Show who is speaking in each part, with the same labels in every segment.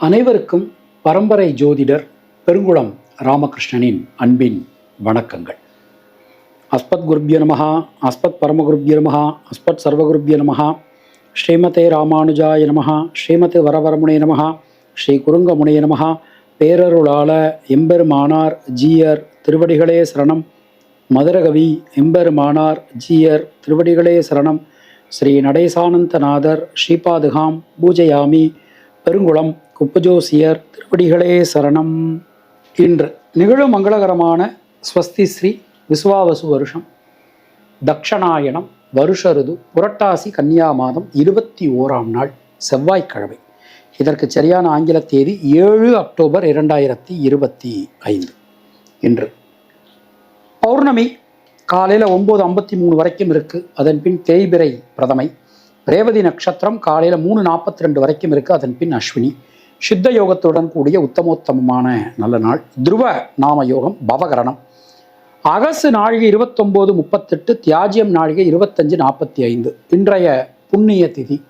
Speaker 1: அனைவருக்கும் பரம்பரை ஜோதிடர் பெருங்குளம் ராமகிருஷ்ணனின் அன்பின் வணக்கங்கள். அஸ்பத் குருபிய நமகா அஸ்பத் பரமகுருபிய நமகா அஸ்பத் சர்வகுருபிய நமகா ஸ்ரீமதே ராமானுஜாய நமகா ஸ்ரீமதே வரவரமுனை நமகா ஸ்ரீ குருங்கமுனைய நமகா பேரருளாள எம்பெருமானார் ஜீயர் திருவடிகளே சரணம் மதுரகவி எம்பெருமானார் ஜீயர் திருவடிகளே சரணம் ஸ்ரீ நடேசானந்தநாதர் ஸ்ரீபாதுகாம் பூஜயாமி பெருங்குளம் குப்பஜோசியர் திருவடிகளே சரணம். இன்று நிகழும் மங்களகரமான ஸ்வஸ்தி ஸ்ரீ விசுவாவசு வருஷம். தக்ஷணாயனம் வருஷ ருது புரட்டாசி கன்னியா மாதம் இருபத்தி ஓராம் நாள் செவ்வாய்க்கிழமை. இதற்கு சரியான ஆங்கில தேதி ஏழு அக்டோபர் இரண்டாயிரத்தி இருபத்தி ஐந்து. இன்று பௌர்ணமி காலையில் ஒம்பது ஐம்பத்தி மூணு வரைக்கும் இருக்குது அதன் பின் தேய்பிரை பிரதமை ரேவதி நட்சத்திரம் காலையில் மூணு நாற்பத்தி ரெண்டு வரைக்கும் இருக்குது அதன் பின் அஸ்வினி. சித்த யோகத்துடன் கூடிய உத்தமோத்தமமான நல்ல நாள். துருவ நாம யோகம் பவகரணம். அகசு நாழிகை இருபத்தொம்போது முப்பத்தெட்டு தியாஜியம் நாழிகை இருபத்தஞ்சு நாற்பத்தி ஐந்து இன்றைய புண்ணிய திதி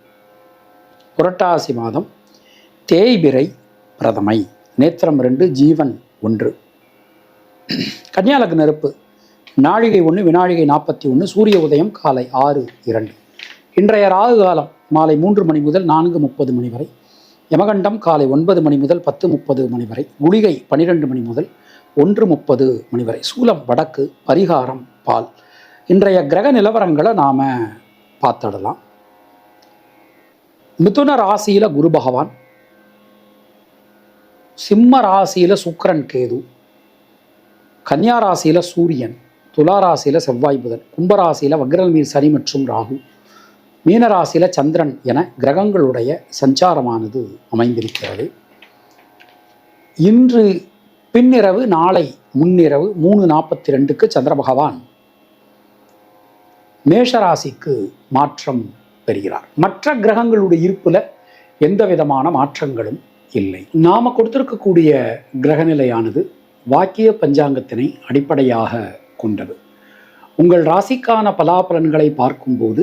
Speaker 1: புரட்டாசி மாதம். தேய்பிரை பிரதமை. நேத்திரம் ரெண்டு ஜீவன் ஒன்று. கன்னியாலக்கு நெருப்பு. நாழிகை ஒன்று வினாழிகை நாற்பத்தி ஒன்று சூரிய உதயம் காலை ஆறு இரண்டு. இன்றைய ராகு காலம் மாலை மூன்று மணி முதல் நான்கு முப்பது மணி வரை. யமகண்டம் காலை ஒன்பது மணி முதல் பத்து முப்பது மணி வரை குளிகை பனிரெண்டு மணி முதல் ஒன்று முப்பது மணி வரை சூலம் வடக்கு பரிகாரம் பால். இன்றைய கிரக நிலவரங்களை நாம் பார்த்துடலாம். மிதுன ராசியில் குரு பகவான் சிம்ம ராசியில் சுக்கிரன் கேது கன்னியா ராசியில் சூரியன் துலா ராசியில் செவ்வாய் புதன் கும்பராசியில் வக்ரல்மீர் சனி மற்றும் ராகு. மீனராசியில் சந்திரன் என கிரகங்களுடைய சஞ்சாரமானது அமைந்திருக்கிறது. இன்று பின்னிரவு நாளை முன்னிரவு மூணு நாற்பத்தி ரெண்டுக்கு சந்திர பகவான் மேஷராசிக்கு மாற்றம் பெறுகிறார். மற்ற கிரகங்களுடைய இருப்பில் எந்த விதமான மாற்றங்களும் இல்லை. நாம கொடுத்திருக்கக்கூடிய கிரகநிலையானது வாக்கிய பஞ்சாங்கத்தினை அடிப்படையாக கொண்டது. உங்கள் ராசிக்கான பலாபலன்களை பார்க்கும்போது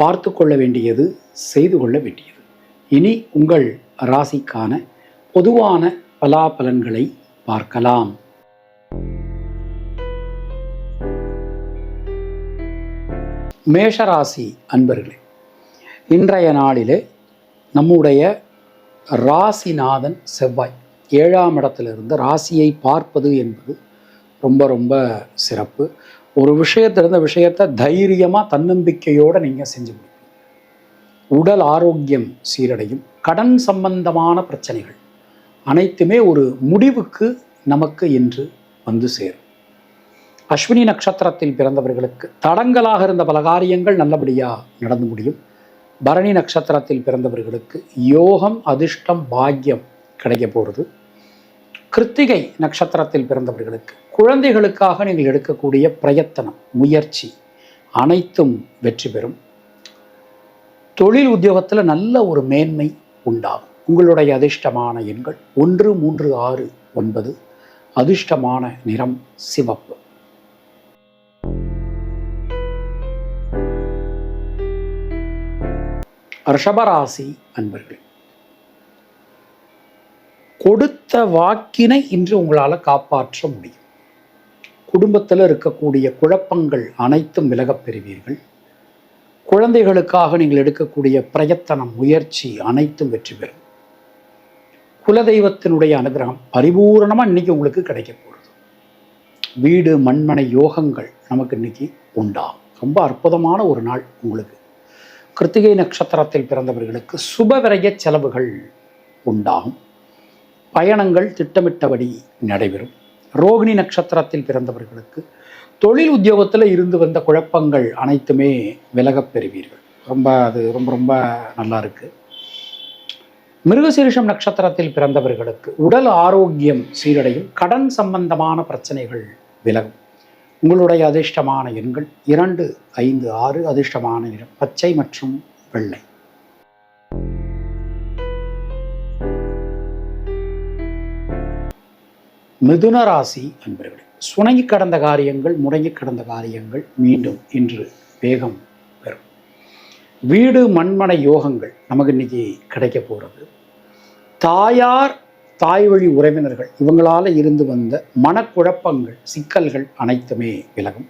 Speaker 1: பார்த்து கொள்ள வேண்டியது செய்து கொள்ள வேண்டியது. இனி உங்கள் ராசிக்கான பொதுவான பலாபலன்களை பார்க்கலாம். மேஷராசி அன்பர்களே இன்றைய நாளிலே நம்முடைய ராசிநாதன் செவ்வாய் ஏழாம் இடத்திலிருந்து ராசியை பார்ப்பது என்பது ரொம்ப ரொம்ப சிறப்பு. ஒரு விஷயத்தில் இருந்த விஷயத்தை தைரியமாக தன்னம்பிக்கையோடு நீங்கள் செஞ்சு முடிப்பீங்க. உடல் ஆரோக்கியம் சீரடையும். கடன் சம்பந்தமான பிரச்சனைகள் அனைத்துமே ஒரு முடிவுக்கு நமக்கு இன்று வந்து சேரும். அஸ்வினி நட்சத்திரத்தில் பிறந்தவர்களுக்கு தடங்களாக இருந்த பல காரியங்கள் நல்லபடியாக நடந்து முடியும். பரணி நட்சத்திரத்தில் பிறந்தவர்களுக்கு யோகம் அதிர்ஷ்டம் பாக்கியம் கிடைக்க போகிறது கிருத்திகை நட்சத்திரத்தில் பிறந்தவர்களுக்கு குழந்தைகளுக்காக நீங்கள் எடுக்கக்கூடிய பிரயத்தனம் முயற்சி அனைத்தும் வெற்றி பெறும். தொழில் உத்தியோகத்தில் நல்ல ஒரு மேன்மை உண்டாகும். உங்களுடைய அதிர்ஷ்டமான எண்கள் ஒன்று மூன்று ஆறு ஒன்பது. அதிர்ஷ்டமான நிறம் சிவப்பு. ரிஷபராசி அன்பர்கள் கொடுத்த வாக்கினை இன்று உங்களால் காப்பாற்ற முடியும். குடும்பத்தில் இருக்கக்கூடிய குழப்பங்கள் அனைத்தும் விலகப் பெறுவீர்கள். குழந்தைகளுக்காக நீங்கள் எடுக்கக்கூடிய பிரயத்தனம் முயற்சி அனைத்தும் வெற்றி பெறும். குலதெய்வத்தினுடைய அனுகிரகம் பரிபூரணமாக இன்றைக்கி உங்களுக்கு கிடைக்க போகிறது வீடு மண்மனை யோகங்கள் நமக்கு இன்னைக்கு உண்டாகும். ரொம்ப அற்புதமான ஒரு நாள் உங்களுக்கு. கிருத்திகை நட்சத்திரத்தில் பிறந்தவர்களுக்கு சுபவிரைய செலவுகள் உண்டாகும். பயணங்கள் திட்டமிட்டபடி நடைபெறும். ரோகிணி நட்சத்திரத்தில் பிறந்தவர்களுக்கு தொழில் உத்தியோகத்தில் இருந்து வந்த குழப்பங்கள் அனைத்துமே விலகப் பெறுவீர்கள். ரொம்ப அது ரொம்ப ரொம்ப நல்லா இருக்கு. மிருகசீரிஷம் நட்சத்திரத்தில் பிறந்தவர்களுக்கு உடல் ஆரோக்கியம் சீரடையும். கடன் சம்பந்தமான பிரச்சனைகள் விலகும். உங்களுடைய அதிர்ஷ்டமான எண்கள் இரண்டு ஐந்து ஆறு அதிர்ஷ்டமான நிறம் பச்சை மற்றும் வெள்ளை. மிதுன ராசி அன்பர்களே சுணங்கி கடந்த காரியங்கள் முடங்கி கடந்த காரியங்கள் மீண்டும் இன்று வேகம் பெறும். வீடு மண்மனை யோகங்கள் நமக்கு இன்னைக்கு கிடைக்க போகிறது தாயார் தாய் வழி உறவினர்கள் இவங்களால இருந்து வந்த மனக்குழப்பங்கள் சிக்கல்கள் அனைத்துமே விலகும்.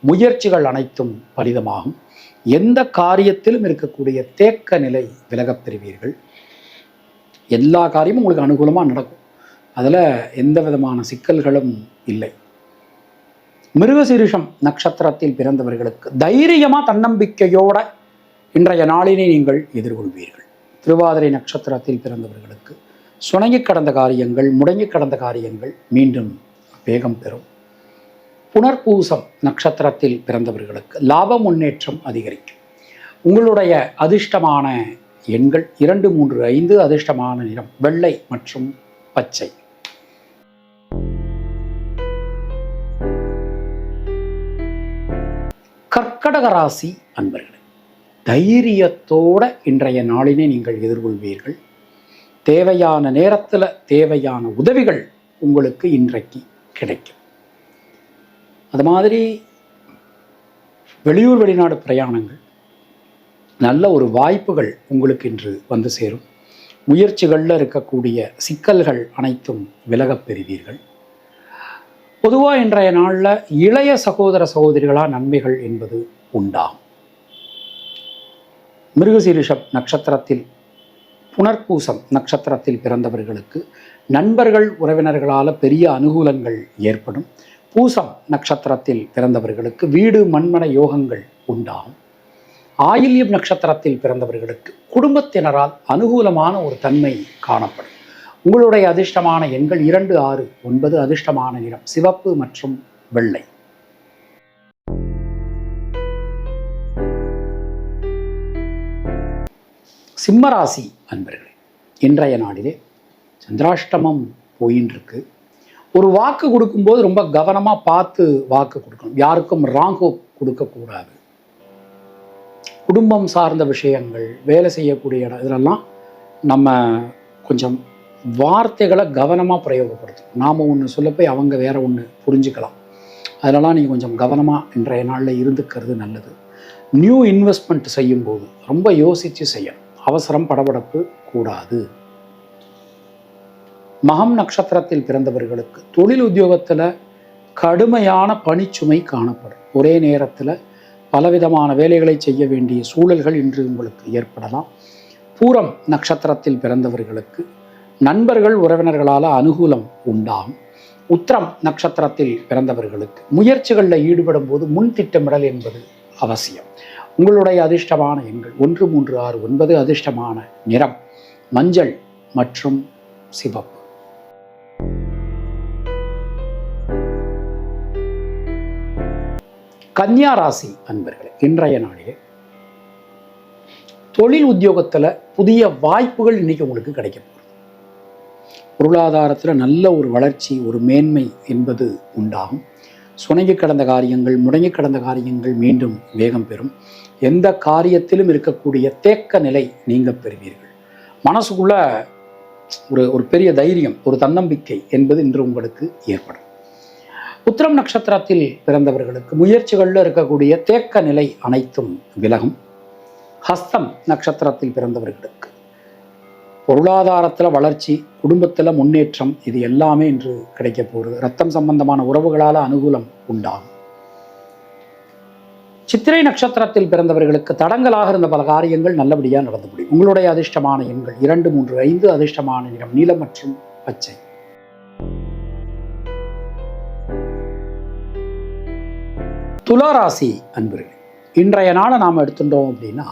Speaker 1: முயற்சிகள் அனைத்தும் பரிதமாகும் எந்த காரியத்திலும் இருக்கக்கூடிய தேக்க நிலை விலகப் பெறுவீர்கள். எல்லா காரியமும் உங்களுக்கு அனுகூலமாக நடக்கும். அதில் எந்த விதமான சிக்கல்களும் இல்லை. மிருகசீரிஷம் நட்சத்திரத்தில் பிறந்தவர்களுக்கு தைரியமாக தன்னம்பிக்கையோட இன்றைய நாளினை நீங்கள் எதிர்கொள்வீர்கள். திருவாதிரை நட்சத்திரத்தில் பிறந்தவர்களுக்கு சுணங்கி கடந்த காரியங்கள் முடங்கி கடந்த காரியங்கள் மீண்டும் வேகம் பெறும். புனர்பூசம் நட்சத்திரத்தில் பிறந்தவர்களுக்கு லாப முன்னேற்றம் அதிகரிக்கும். உங்களுடைய அதிர்ஷ்டமான எண்கள் இரண்டு மூன்று ஐந்து அதிர்ஷ்டமான நிறம் வெள்ளை மற்றும் பச்சை. கடகராசி ராசி அன்பர்களே தைரியத்தோட இன்றைய நாளினை நீங்கள் எதிர்கொள்வீர்கள். தேவையான நேரத்தில் தேவையான உதவிகள் உங்களுக்கு இன்றைக்கு கிடைக்கும். அது மாதிரி வெளியூர் வெளிநாடு பிரயாணங்கள் நல்ல ஒரு வாய்ப்புகள் உங்களுக்கு இன்று வந்து சேரும். முயற்சிகளில் இருக்கக்கூடிய சிக்கல்கள் அனைத்தும் விலகப் பெறுவீர்கள். பொதுவாக இன்றைய நாளில் இளைய சகோதர சகோதரிகளாக நன்மைகள் என்பது உண்டாகும். மிருகசீரிஷம் நட்சத்திரத்தில் புனர்பூசம் நட்சத்திரத்தில் பிறந்தவர்களுக்கு நண்பர்கள் உறவினர்களால் பெரிய அனுகூலங்கள் ஏற்படும். பூசம் நட்சத்திரத்தில் பிறந்தவர்களுக்கு வீடு மண்மன யோகங்கள் உண்டாகும். ஆயில்யம் நட்சத்திரத்தில் பிறந்தவர்களுக்கு குடும்பத்தினரால் அனுகூலமான ஒரு தன்மை காணப்படும். உங்களுடைய அதிர்ஷ்டமான எண்கள் இரண்டு ஆறு ஒன்பது அதிர்ஷ்டமான நிறம் சிவப்பு மற்றும் வெள்ளை. சிம்மராசி அன்பர்களே இன்றைய நாளிலே சந்திராஷ்டமம் போயின்னு ஒரு வாக்கு கொடுக்கும்போது ரொம்ப கவனமாக பார்த்து வாக்கு கொடுக்கணும். யாருக்கும் ராங்கோ கொடுக்கக்கூடாது. குடும்பம் சார்ந்த விஷயங்கள் வேலை செய்யக்கூடிய இடம் இதெல்லாம் நம்ம கொஞ்சம் வார்த்தைகளை கவனமாக பிரயோகப்படுத்தணும். நாம் ஒன்று சொல்ல போய் அவங்க வேற ஒன்று புரிஞ்சுக்கலாம். அதெல்லாம் நீங்கள் கொஞ்சம் கவனமாக இன்றைய நாளில் இருந்துக்கிறது நல்லது. நியூ இன்வெஸ்ட்மெண்ட் செய்யும்போது ரொம்ப யோசித்து செய்யணும். அவசரம் படபடப்பு கூடாது. மகம் நட்சத்திரத்தில் பிறந்தவர்களுக்கு தொழில் உத்தியோகத்தில் கடுமையான பணிச்சுமை காணப்படும். ஒரே நேரத்தில் பலவிதமான வேலைகளை செய்ய வேண்டிய சூழல்கள் இன்று உங்களுக்கு ஏற்படலாம். பூரம் நட்சத்திரத்தில் பிறந்தவர்களுக்கு நண்பர்கள் உறவினர்களால் அனுகூலம் உண்டாகும். உத்திரம் நட்சத்திரத்தில் பிறந்தவர்களுக்கு முயற்சிகளில் ஈடுபடும் போது முன் திட்டமிடல் என்பது அவசியம். உங்களுடைய அதிர்ஷ்டமான எண்கள் ஒன்று மூன்று ஆறு ஒன்பது அதிர்ஷ்டமான நிறம் மஞ்சள் மற்றும் சிவப்பு. கன்னியா ராசி அன்பர்களே இன்றைய நாளிலே தொழில் உத்தியோகத்தில் புதிய வாய்ப்புகள் இன்னைக்கு உங்களுக்கு கிடைக்க போகிறது பொருளாதாரத்தில் நல்ல ஒரு வளர்ச்சி ஒரு மேன்மை என்பது உண்டாகும். சுணங்கி கடந்த காரியங்கள் முடங்கி கடந்த காரியங்கள் மீண்டும் வேகம் பெறும். எந்த காரியத்திலும் இருக்கக்கூடிய தேக்க நிலை நீங்கள் பெறுவீர்கள். மனசுக்குள்ள ஒரு ஒரு பெரிய தைரியம் ஒரு தன்னம்பிக்கை என்பது இன்று உங்களுக்கு ஏற்படும். உத்திரம் நட்சத்திரத்தில் பிறந்தவர்களுக்கு முயற்சிகளில் இருக்கக்கூடிய தேக்க நிலை அனைத்தும் விலகும். ஹஸ்தம் நட்சத்திரத்தில் பிறந்தவர்களுக்கு. பொருளாதாரத்தில் வளர்ச்சி குடும்பத்தில் முன்னேற்றம் இது எல்லாமே இன்று கிடைக்க போகிறது ரத்தம் சம்பந்தமான உறவுகளால் அனுகூலம் உண்டாகும். சித்திரை நட்சத்திரத்தில் பிறந்தவர்களுக்கு தடங்கலாக இருந்த பல காரியங்கள் நல்லபடியாக நடந்து முடியும். உங்களுடைய அதிர்ஷ்டமான எண்கள் இரண்டு மூன்று ஐந்து அதிர்ஷ்டமான நிறம் நீலம் மற்றும் பச்சை. துளாராசி அன்பர்களே இன்றைய நாளை நாம் எடுத்துட்டோம் அப்படின்னா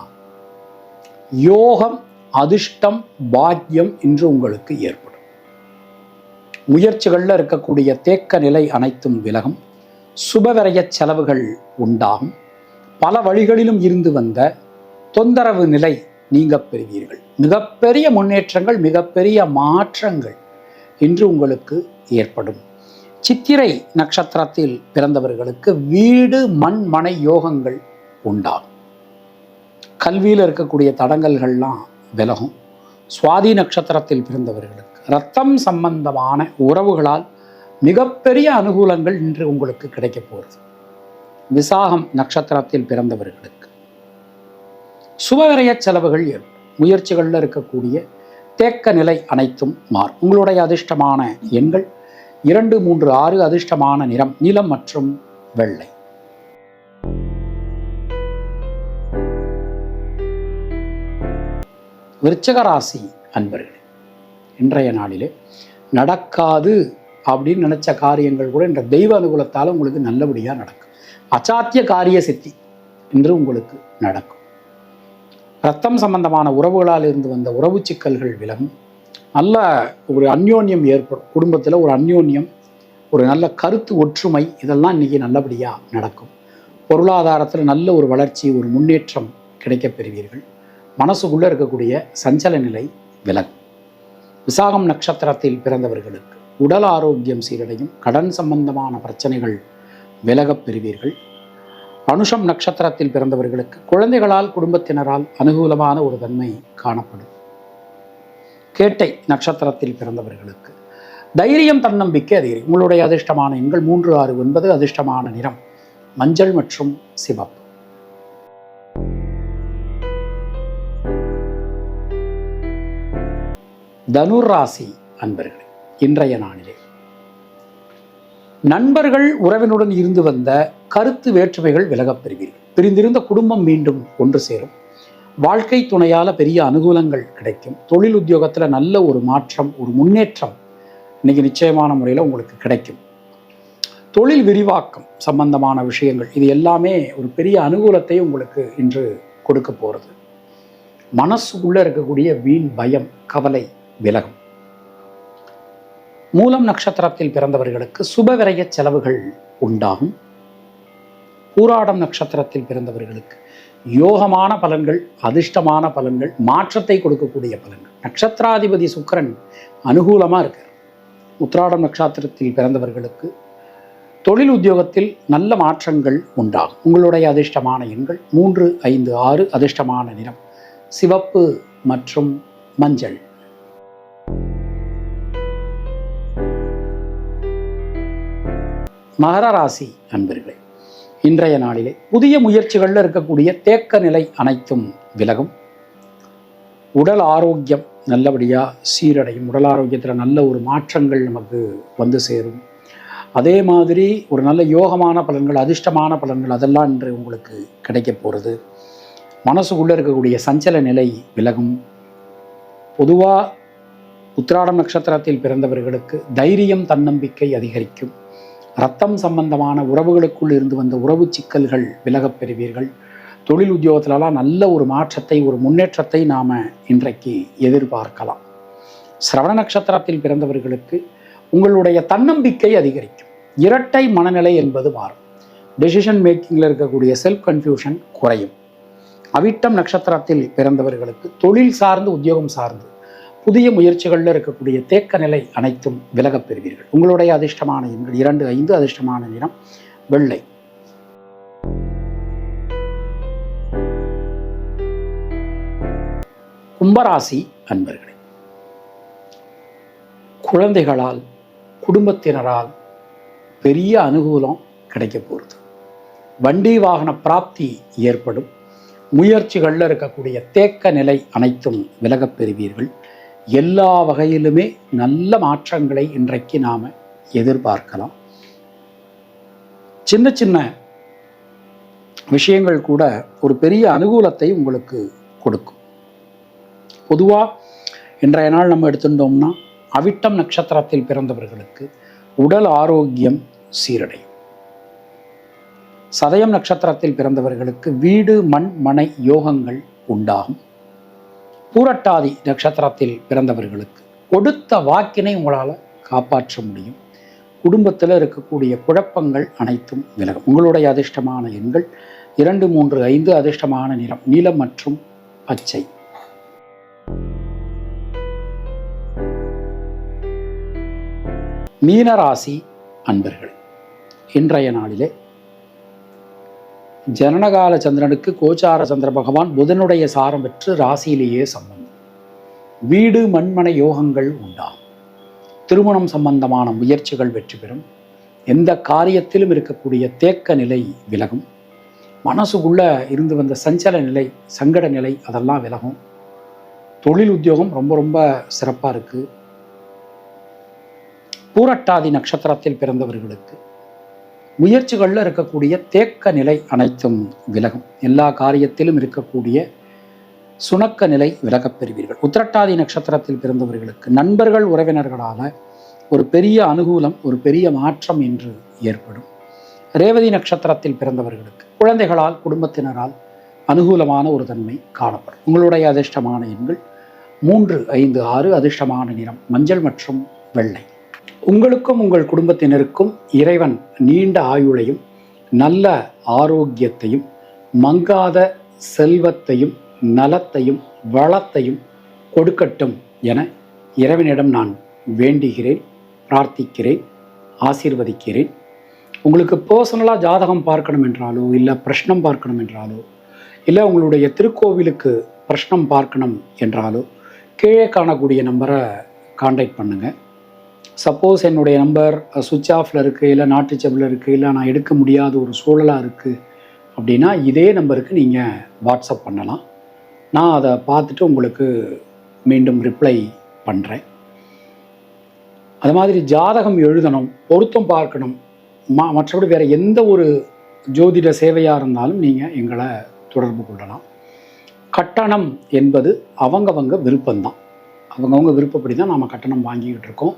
Speaker 1: யோகம் அதிர்ஷ்டம் பாக்கியம் இன்று உங்களுக்கு ஏற்படும். முயற்சிகளில் இருக்கக்கூடிய தேக்க நிலை அனைத்தும் விலகும். சுபவரைய செலவுகள் உண்டாகும். பல வழிகளிலும் இருந்து வந்த தொந்தரவு நிலை நீங்க பெறுவீர்கள். மிகப்பெரிய முன்னேற்றங்கள் மிகப்பெரிய மாற்றங்கள் இன்று உங்களுக்கு ஏற்படும். சித்திரை நட்சத்திரத்தில் பிறந்தவர்களுக்கு வீடு மண் மனை யோகங்கள் உண்டாகும். கல்வியில் இருக்கக்கூடிய தடங்கல்கள்லாம் விலகும். சுவாதி நட்சத்திரத்தில் பிறந்தவர்களுக்கு ரத்தம் சம்பந்தமான உறவுகளால் மிகப்பெரிய அனுகூலங்கள் இன்று உங்களுக்கு கிடைக்கப் போகிறது. விசாகம் நட்சத்திரத்தில் பிறந்தவர்களுக்கு சுபவிரய செலவுகள் ஏற்படும். முயற்சிகளில் இருக்கக்கூடிய தேக்க நிலை அனைத்தும் மாறும். உங்களுடைய அதிர்ஷ்டமான எண்கள் இரண்டு மூன்று ஆறு அதிர்ஷ்டமான நிறம் நிலம் மற்றும் வெள்ளை. விருச்சக ராசி அன்பர்கள் இன்றைய நாளிலே நடக்காது அப்படின்னு நினச்ச காரியங்கள் கூட என்ற தெய்வ அனுகூலத்தால் உங்களுக்கு நல்லபடியாக நடக்கும். அச்சாத்திய காரிய சித்தி என்று உங்களுக்கு நடக்கும். ரத்தம் சம்பந்தமான உறவுகளால் இருந்து வந்த உறவு சிக்கல்கள் விலகும். நல்ல ஒரு அந்யோன்யம் ஏற்படும். குடும்பத்தில் ஒரு அந்யோன்யம் ஒரு நல்ல கருத்து ஒற்றுமை இதெல்லாம் இன்றைக்கி நல்லபடியாக நடக்கும். பொருளாதாரத்தில் நல்ல ஒரு வளர்ச்சி ஒரு முன்னேற்றம் கிடைக்கப் பெறுவீர்கள். மனசுக்குள்ளே இருக்கக்கூடிய சஞ்சல நிலை விலகும் விசாகம் நட்சத்திரத்தில் பிறந்தவர்களுக்கு உடல் ஆரோக்கியம் சீரடையும் கடன் சம்பந்தமான பிரச்சனைகள் விலகப் பெறுவீர்கள். அனுஷம் நட்சத்திரத்தில் பிறந்தவர்களுக்கு குழந்தைகளால் குடும்பத்தினரால் அனுகூலமான ஒரு தன்மை காணப்படும். கேட்டை நட்சத்திரத்தில் பிறந்தவர்களுக்கு தைரியம் தன்னம்பிக்கை அதிகரி. உங்களுடைய அதிர்ஷ்டமான எண்கள் மூன்று ஆறு ஒன்பது அதிர்ஷ்டமான நிறம் மஞ்சள் மற்றும் சிவப்பு. தனுராசி அன்பர்கள் அன்பர்களே இன்றைய நாளிலே. நண்பர்கள் உறவினுடன் இருந்து வந்த கருத்து வேற்றுமைகள் விலகப் பெறுவீர்கள். பிரிந்திருந்த குடும்பம் மீண்டும் ஒன்று சேரும். வாழ்க்கை துணையால் பெரிய அனுகூலங்கள் கிடைக்கும். தொழில் உத்தியோகத்தில் நல்ல ஒரு மாற்றம் ஒரு முன்னேற்றம் இன்னைக்கு நிச்சயமான முறையில் உங்களுக்கு கிடைக்கும். தொழில் விரிவாக்கம் சம்பந்தமான விஷயங்கள் இது எல்லாமே ஒரு பெரிய அனுகூலத்தை உங்களுக்கு இன்று கொடுக்க போகிறது மனசுக்குள்ளே இருக்கக்கூடிய வீண் பயம் கவலை விலகும். மூலம் நட்சத்திரத்தில் பிறந்தவர்களுக்கு சுபவிரய செலவுகள் உண்டாகும். பூராடம் நட்சத்திரத்தில் பிறந்தவர்களுக்கு யோகமான பலன்கள் அதிர்ஷ்டமான பலன்கள் மாற்றத்தை கொடுக்கக்கூடிய பலன்கள். நட்சத்திராதிபதி சுக்கிரன் அனுகூலமாக இருக்கார். உத்ராடம் நட்சத்திரத்தில் பிறந்தவர்களுக்கு தொழில் உத்தியோகத்தில் நல்ல மாற்றங்கள் உண்டாகும். உங்களுடைய அதிர்ஷ்டமான எண்கள் மூன்று ஐந்து ஆறு அதிர்ஷ்டமான நிறம். சிவப்பு மற்றும் மஞ்சள். மகர ராசி அன்பர்களே இன்றைய நாளிலே புதிய முயற்சிகளில் இருக்கக்கூடிய தேக்க நிலை அனைத்தும் விலகும். உடல் ஆரோக்கியம் நல்லபடியாக சீரடையும். உடல் ஆரோக்கியத்தில் நல்ல ஒரு மாற்றங்கள் நமக்கு வந்து சேரும். அதே மாதிரி ஒரு நல்ல யோகமான பலன்கள் அதிர்ஷ்டமான பலன்கள் அதெல்லாம் இன்று உங்களுக்கு கிடைக்க போகிறது மனசுக்குள்ளே இருக்கக்கூடிய சஞ்சல நிலை விலகும். பொதுவாக உத்திராடம் நட்சத்திரத்தில் பிறந்தவர்களுக்கு தைரியம் தன்னம்பிக்கை அதிகரிக்கும். ரத்தம் சம்பந்தமான உறவுகளுக்குள் இருந்து வந்த உறவு சிக்கல்கள் விலகப் பெறுவீர்கள். தொழில் உத்தியோகத்திலலாம் நல்ல ஒரு மாற்றத்தை ஒரு முன்னேற்றத்தை நாம் இன்றைக்கு எதிர்பார்க்கலாம். சிரவண நட்சத்திரத்தில் பிறந்தவர்களுக்கு உங்களுடைய தன்னம்பிக்கை அதிகரிக்கும். இரட்டை மனநிலை என்பது மாறும். டெசிஷன் மேக்கிங்கில் இருக்கக்கூடிய செல்ஃப் கன்ஃபியூஷன் குறையும். அவிட்டம் நட்சத்திரத்தில் பிறந்தவர்களுக்கு தொழில் சார்ந்து உத்தியோகம் சார்ந்து புதிய முயற்சிகளில் இருக்கக்கூடிய தேக்க நிலை அனைத்தும் விலகப் பெறுவீர்கள். உங்களுடைய அதிர்ஷ்டமான எண்கள் இரண்டு ஐந்து அதிர்ஷ்டமான நிறம் வெள்ளை. கும்பராசி அன்பர்களே குழந்தைகளால் குடும்பத்தினரால் பெரிய அனுகூலம் கிடைக்க போகிறது வண்டி வாகன பிராப்தி ஏற்படும். முயற்சிகளில் இருக்கக்கூடிய தேக்க நிலை அனைத்தும் விலகப் பெறுவீர்கள். எல்லா வகையிலுமே நல்ல மாற்றங்களை இன்றைக்கு நாம் எதிர்பார்க்கலாம். சின்ன சின்ன விஷயங்கள் கூட ஒரு பெரிய அனுகூலத்தை உங்களுக்கு கொடுக்கும். பொதுவாக இன்றைய நாள் நம்ம எடுத்துட்டோம்னா அவிட்டம் நட்சத்திரத்தில் பிறந்தவர்களுக்கு உடல் ஆரோக்கியம் சீரடையும். சதயம் நட்சத்திரத்தில் பிறந்தவர்களுக்கு வீடு மண் மனை யோகங்கள் உண்டாகும். பூரட்டாதி நட்சத்திரத்தில் பிறந்தவர்களுக்கு கொடுத்த வாக்கினை உங்களால் காப்பாற்ற முடியும். குடும்பத்தில் இருக்கக்கூடிய குழப்பங்கள் அனைத்தும் விலகும். உங்களுடைய அதிர்ஷ்டமான எண்கள் இரண்டு மூன்று ஐந்து அதிர்ஷ்டமான நிறம் நீலம் மற்றும் பச்சை. மீனராசி அன்பர்கள் இன்றைய நாளிலே ஜனனகால சந்திரனுக்கு கோச்சார சந்திர பகவான் புதனுடைய சாரம் பெற்று ராசியிலேயே சம்பந்தம். வீடு மண்மனை யோகங்கள் உண்டாகும் திருமணம் சம்பந்தமான முயற்சிகள் வெற்றி பெறும். எந்த காரியத்திலும் இருக்கக்கூடிய தேக்க நிலை விலகும். மனசுக்குள்ளே இருந்து வந்த சஞ்சல நிலை சங்கட நிலை அதெல்லாம் விலகும். தொழில் உத்தியோகம் ரொம்ப ரொம்ப சிறப்பாக இருக்குது பூரட்டாதி நட்சத்திரத்தில் பிறந்தவர்களுக்கு முயற்சிகளில் இருக்கக்கூடிய தேக்க நிலை அனைத்தும் விலகும். எல்லா காரியத்திலும் இருக்கக்கூடிய சுணக்க நிலை விலகப் பெறுவீர்கள். உத்திரட்டாதி நட்சத்திரத்தில் பிறந்தவர்களுக்கு நண்பர்கள் உறவினர்களால் ஒரு பெரிய அனுகூலம் ஒரு பெரிய மாற்றம் என்று ஏற்படும். ரேவதி நட்சத்திரத்தில் பிறந்தவர்களுக்கு குழந்தைகளால் குடும்பத்தினரால் அனுகூலமான ஒரு தன்மை காணப்படும். உங்களுடைய அதிர்ஷ்டமான எண்கள் மூன்று ஐந்து ஆறு அதிர்ஷ்டமான நிறம் மஞ்சள் மற்றும் வெள்ளை. உங்களுக்கும் உங்கள் குடும்பத்தினருக்கும் இறைவன் நீண்ட ஆயுளையும் நல்ல ஆரோக்கியத்தையும் மங்காத செல்வத்தையும் நலத்தையும் வளத்தையும் கொடுக்கட்டும் என இறைவனிடம் நான் வேண்டுகிறேன் பிரார்த்திக்கிறேன் ஆசீர்வதிக்கிறேன். உங்களுக்கு பர்சனலாக ஜாதகம் பார்க்கணும் என்றாலோ இல்லை பிரஷ்னம் பார்க்கணும் என்றாலோ இல்லை உங்களுடைய திருக்கோவிலுக்கு பிரஷ்னம் பார்க்கணும் என்றாலோ கீழே காணக்கூடிய நம்பரை காண்டாக்ட் பண்ணுங்கள் சப்போஸ் என்னுடைய நம்பர் சுவிட்ச் ஆஃபில் இருக்குது இல்லை நாட்டு செப்பில் இருக்குது இல்லை நான் எடுக்க முடியாத ஒரு சூழலாக இருக்குது அப்படின்னா இதே நம்பருக்கு நீங்கள் வாட்ஸ்அப் பண்ணலாம். நான் அதை பார்த்துட்டு உங்களுக்கு மீண்டும் ரிப்ளை பண்ணுறேன் அது மாதிரி ஜாதகம் எழுதணும் பொருத்தம் பார்க்கணும். ம மற்றபடி வேறு எந்த ஒரு ஜோதிட சேவையாக இருந்தாலும் நீங்கள் எங்களை தொடர்பு கொள்ளலாம். கட்டணம் என்பது அவங்கவங்க விருப்பம்தான். அவங்கவுங்க விருப்பப்படி தான் நாம் கட்டணம் வாங்கிக்கிட்டு இருக்கோம்.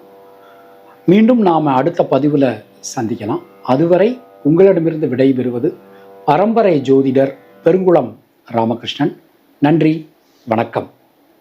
Speaker 1: மீண்டும் நாம் அடுத்த பதிவில் சந்திக்கலாம். அதுவரை உங்களிடமிருந்து விடைபெறுவது பரம்பரை ஜோதிடர் பெருங்குளம் ராமகிருஷ்ணன். நன்றி வணக்கம்.